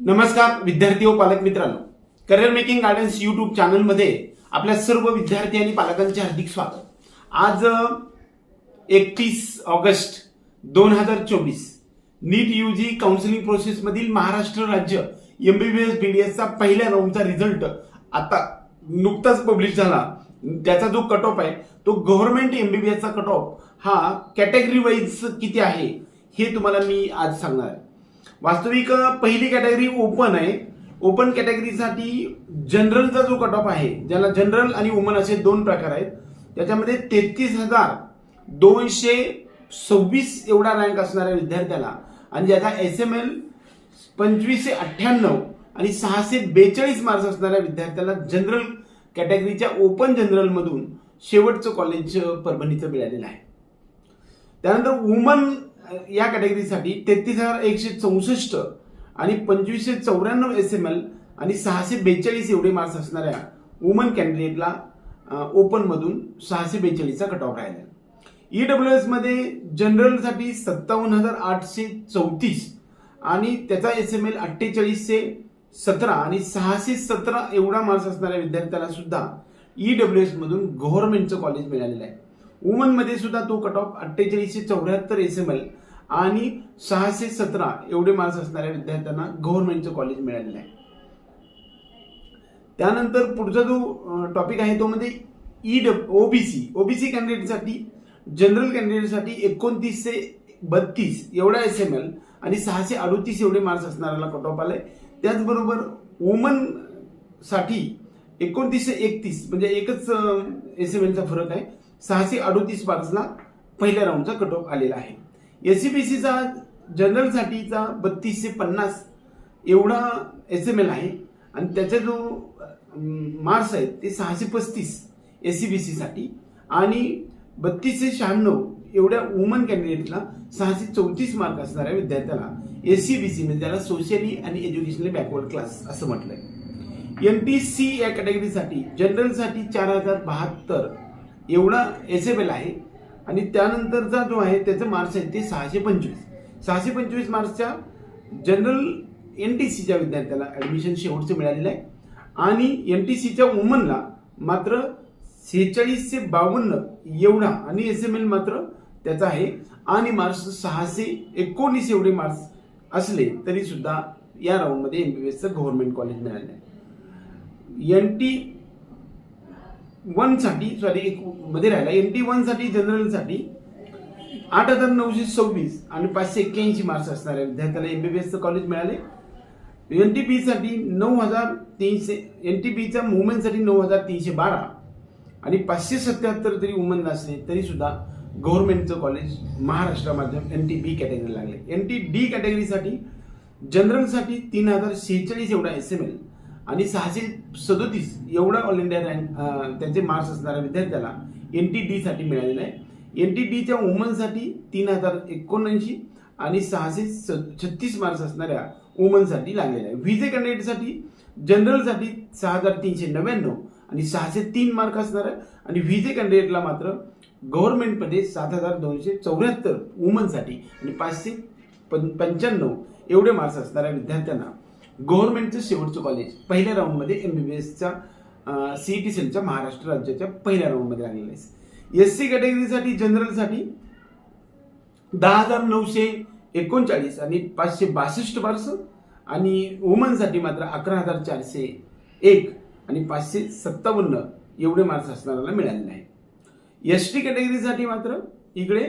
नमस्कार विद्यार्थी व पालक मित्रांनो. करिअर मेकिंग गार्डन्स युट्यूब चॅनलमध्ये आपल्या सर्व विद्यार्थी आणि पालकांचे हार्दिक स्वागत. आज एकतीस ऑगस्ट दोन हजार चोवीस नीट यू जी काउन्सिलिंग प्रोसेसमधील महाराष्ट्र राज्य एमबीबीएस बीडीएसचा पहिल्या राऊंडचा रिझल्ट आता नुकताच पब्लिश झाला. त्याचा जो कट ऑफ आहे तो गव्हर्नमेंट एमबीबीएसचा कट ऑफ हा कॅटेगरी वाईज किती आहे हे तुम्हाला मी आज सांगणार आहे. वास्तविक पहिली कॅटेगरी ओपन आहे. ओपन कॅटेगरीसाठी जनरलचा जो कट ऑफ आहे ज्याला जनरल आणि वुमन असे दोन प्रकार आहेत त्याच्यामध्ये तेहतीस हजार दोनशे सव्वीस एवढा रँक असणाऱ्या विद्यार्थ्याला आणि ज्याचा एस एम एल पंचवीसशे अठ्ठ्याण्णव आणि सहाशे बेचाळीस मार्क्स असणाऱ्या विद्यार्थ्याला जनरल कॅटेगरीच्या ओपन जनरलमधून शेवटचं कॉलेज परभणीचं मिळालेलं आहे. त्यानंतर वुमन या कॅटेगरीसाठी तेहतीस हजार एकशे चौसष्ट आणि पंचवीसशे चौऱ्याण्णव एस एम एल आणि सहाशे बेचाळीस एवढे मार्क्स असणाऱ्या वुमन कॅन्डिडेटला ओपनमधून सहाशे बेचाळीसचा कट ऑफ राहिला ई डब्ल्यू एसमध्ये जनरलसाठी सत्तावन्न हजार आठशे चौतीस आणि त्याचा एस एम एल अठ्ठेचाळीसशे सतरा आणि सहाशे सतरा एवढा मार्क्स असणाऱ्या विद्यार्थ्याला सुद्धा ई डब्ल्यू एसमधून गव्हर्नमेंटचं कॉलेज मिळालेलं आहे. वुमनमध्ये सुद्धा तो कट ऑफ अठ्ठेचाळीसशे चौऱ्याहत्तर एस एम एल आणि सहाशे सतरा एवढे मार्क्स असणाऱ्या विद्यार्थ्यांना गव्हर्नमेंटचं कॉलेज मिळालेलं आहे. त्यानंतर पुढचा जो टॉपिक आहे तो म्हणजे ई डब ओबीसी ओबीसी कॅन्डिडेटसाठी जनरल कॅन्डिडेटसाठी एकोणतीसशे बत्तीस एवढा एस एम एल आणि सहाशे अडोतीस एवढे मार्क्स असणाऱ्याला कट ऑफ आलाय. त्याचबरोबर वुमनसाठी एकोणतीसशे एकतीस म्हणजे एकच एस एम एलचा फरक आहे. सहाशे अडोतीस मार्क्सला पहिल्या राऊंडचा कट ऑफ आलेला आहे. एस सी बी सीचा जनरलसाठीचा बत्तीसशे पन्नास एवढा एस एम एल आहे. आणि त्याचा जो मार्क्स आहेत ते सहाशे पस्तीस एस सी बी सीसाठी आणि बत्तीसशे शहाण्णव एवढ्या वुमन कॅन्डिडेटला सहाशे चौतीस मार्क असणाऱ्या विद्यार्थ्याला एस सी बी सी म्हणजे त्याला सोशली आणि एज्युकेशनली बॅकवर्ड क्लास असं म्हटलं आहे एम पी सी या कॅटेगरीसाठी जनरलसाठी चार हजार बहात्तर एवढा एस एम एल आहे. आणि त्यानंतरचा जो आहे त्याचं मार्क्स आहे ते सहाशे पंचवीस. सहाशे पंचवीस मार्क्सच्या जनरल एन टी सीच्या विद्यार्थ्याला ॲडमिशन शेवटचं मिळालेलं आहे. आणि एन टी सीच्या वुमनला मात्र सेहेचाळीसशे बावन्न एवढा आणि एस एम एल मात्र त्याचा आहे. आणि मार्क्स सहाशे एकोणीस एवढे मार्क्स असले तरी सुद्धा या राऊंडमध्ये एसचं गव्हर्नमेंट कॉलेज मिळालं आहे. एन टी वनसाठी सॉरी एक मध्ये राहिला. एन टी वनसाठी जनरलसाठी आठ हजार नऊशे सव्वीस आणि पाचशे एक्क्याऐंशी मार्क्स असणाऱ्या विद्यार्थ्याला एम बी बी एसचं कॉलेज मिळाले. एन टी पीसाठी नऊ हजार तीनशे एन टी पीच्या वुमेनसाठी नऊ हजार तीनशे बारा आणि पाचशे सत्याहत्तर जरी वुमन असले तरीसुद्धा गव्हर्नमेंटचं कॉलेज महाराष्ट्र माध्यम एन टी बी कॅटेगरी लागले. एन टी डी कॅटेगरीसाठी जनरलसाठी तीन हजार शेहेचाळीस एवढा एस एम एल आणि सहाशे सदोतीस एवढा ऑल इंडिया रँक त्यांचे मार्क्स असणाऱ्या विद्यार्थ्याला एन टी डीसाठी मिळालेलं मिळालेला आहे. एन टी डीच्या वुमनसाठी तीन हजार एकोणऐंशी आणि सहाशे छत्तीस मार्क्स असणाऱ्या वुमनसाठी लागलेला आहे. व्हिजे कॅन्डिडेटसाठी जनरलसाठी सहा हजार तीनशे नव्याण्णव आणि सहाशे तीन मार्क असणार आहे. आणि व्हिजे कॅन्डिडेटला मात्र गव्हर्नमेंटमध्ये सात हजार दोनशे चौऱ्याहत्तर वुमनसाठी आणि पाचशे पं पंच्याण्णव एवढे मार्क्स असणाऱ्या विद्यार्थ्यांना गव्हर्नमेंटचं शेवटचं कॉलेज पहिल्या राऊंडमध्ये एम बी बी एसच्या सी टी सेलच्या महाराष्ट्र राज्याच्या पहिल्या राऊंडमध्ये लागलेलं आहे. एस सी कॅटेगरीसाठी जनरलसाठी दहा हजार नऊशे एकोणचाळीस आणि पाचशे बासष्ट मार्क्स आणि वुमनसाठी मात्र अकरा हजार चारशे एक आणि पाचशे सत्तावन्न एवढे मार्क्स असणाऱ्याला मिळालेले आहे एस टी कॅटेगरीसाठी मात्र इकडे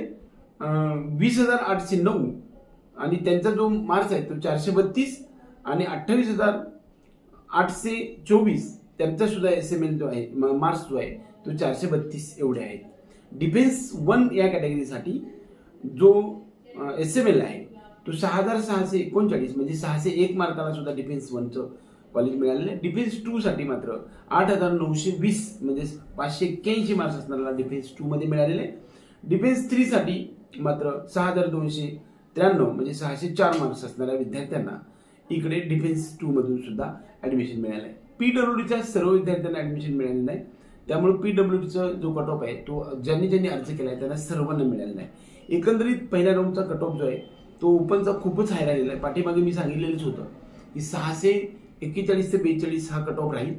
वीस हजार आठशे नऊ आणि त्यांचा जो मार्क्स आहे तो चारशे बत्तीस आणि अठ्ठावीस हजार आठशे चोवीस त्यांचा सुद्धा एस एम एल जो आहे मार्क्स जो आहे तो चारशे बत्तीस एवढे आहेत. डिफेन्स वन या कॅटेगरीसाठी जो एस एम एल आहे तो सहा हजार सहाशे एकोणचाळीस म्हणजे सहाशे एक मार्काला सुद्धा डिफेन्स वनचं कॉलेज मिळालेलं आहे. डिफेन्स टूसाठी मात्र आठ हजार नऊशे वीस म्हणजे पाचशे एक्क्याऐंशी मार्क्स असणारा डिफेन्स टूमध्ये मिळालेले आहे. डिफेन्स थ्रीसाठी मात्र सहा हजार दोनशे त्र्याण्णव म्हणजे सहाशे चार मार्क्स असणाऱ्या विद्यार्थ्यांना इकडे डिफेन्स टू मधून सुद्धा ऍडमिशन मिळालं आहे पी डब्ल्यू डीच्या सर्व विद्यार्थ्यांना ऍडमिशन मिळालेलं नाही. त्यामुळे पी डब्ल्यू डीचा जो कट ऑफ आहे तो ज्यांनी ज्यांनी अर्ज केला आहे त्यांना सर्वांना मिळालेला आहे एकंदरीत पहिल्या राऊंडचा कट ऑफ जो आहे तो ओपनचा खूपच हाय राहिलेला आहे. पाठीमागे मी सांगितलेलंच होतं की सहाशे एक्केचाळीस ते बेचाळीस हा कट ऑफ राहील.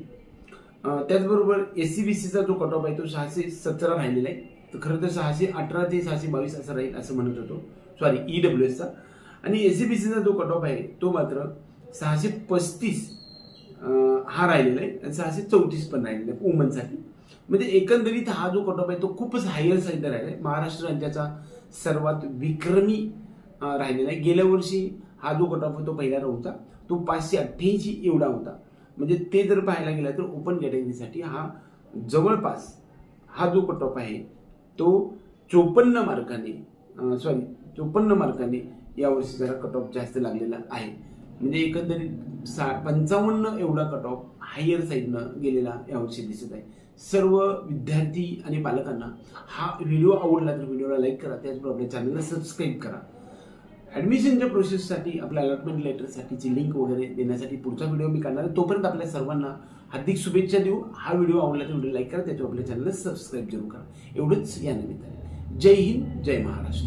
त्याचबरोबर एस सी बी सीचा जो कट ऑफ आहे तो सहाशे सतरा राहिलेला आहे. तर खरं तर सहाशे अठरा ते सहाशे बावीस असं राहील असं म्हणत होतो. सॉरी ई डब्ल्यू एसचा आणि एस सी बी सीचा जो कट ऑफ आहे तो मात्र सहाशे पस्तीस हा राहिलेला आहे आणि सहाशे चौतीस पण राहिलेला आहे वुमनसाठी म्हणजे एकंदरीत हा जो कट ऑफ आहे तो खूपच हायर साईडला राहिला आहे. महाराष्ट्र राज्याचा सर्वात विक्रमी राहिलेला आहे. गेल्या वर्षी हा जो कट ऑफ तो पहिला होता तो पाचशे अठ्ठ्याऐंशी एवढा होता. म्हणजे ते जर पाहायला गेला तर ओपन कॅटेगरीसाठी हा जवळपास हा जो कट ऑफ आहे तो चोपन्न मार्काने सॉरी चोपन्न मार्काने यावर्षी जरा कट ऑफ जास्त लागलेला आहे. म्हणजे एकंदरीत सा पंचावन्न एवढा कट ऑफ हायर साईडनं गेलेला यावर्षी दिसत आहे. सर्व विद्यार्थी आणि पालकांना हा व्हिडिओ आवडला तर व्हिडिओला लाईक करा. त्याचबरोबर आपल्या चॅनलला सबस्क्राईब करा. ॲडमिशनच्या प्रोसेससाठी आपल्या अलॉटमेंट लेटरसाठीची लिंक वगैरे देण्यासाठी पुढचा व्हिडिओ मी काढणार आहे. तोपर्यंत आपल्या सर्वांना हार्दिक शुभेच्छा देऊ. हा व्हिडिओ आवडला तर व्हिडिओ लाईक करा. त्याच्यावर आपल्या चॅनलला सबस्क्राईब जरूर करा. एवढंच या निमित्ताने. जय हिंद जय महाराष्ट्र.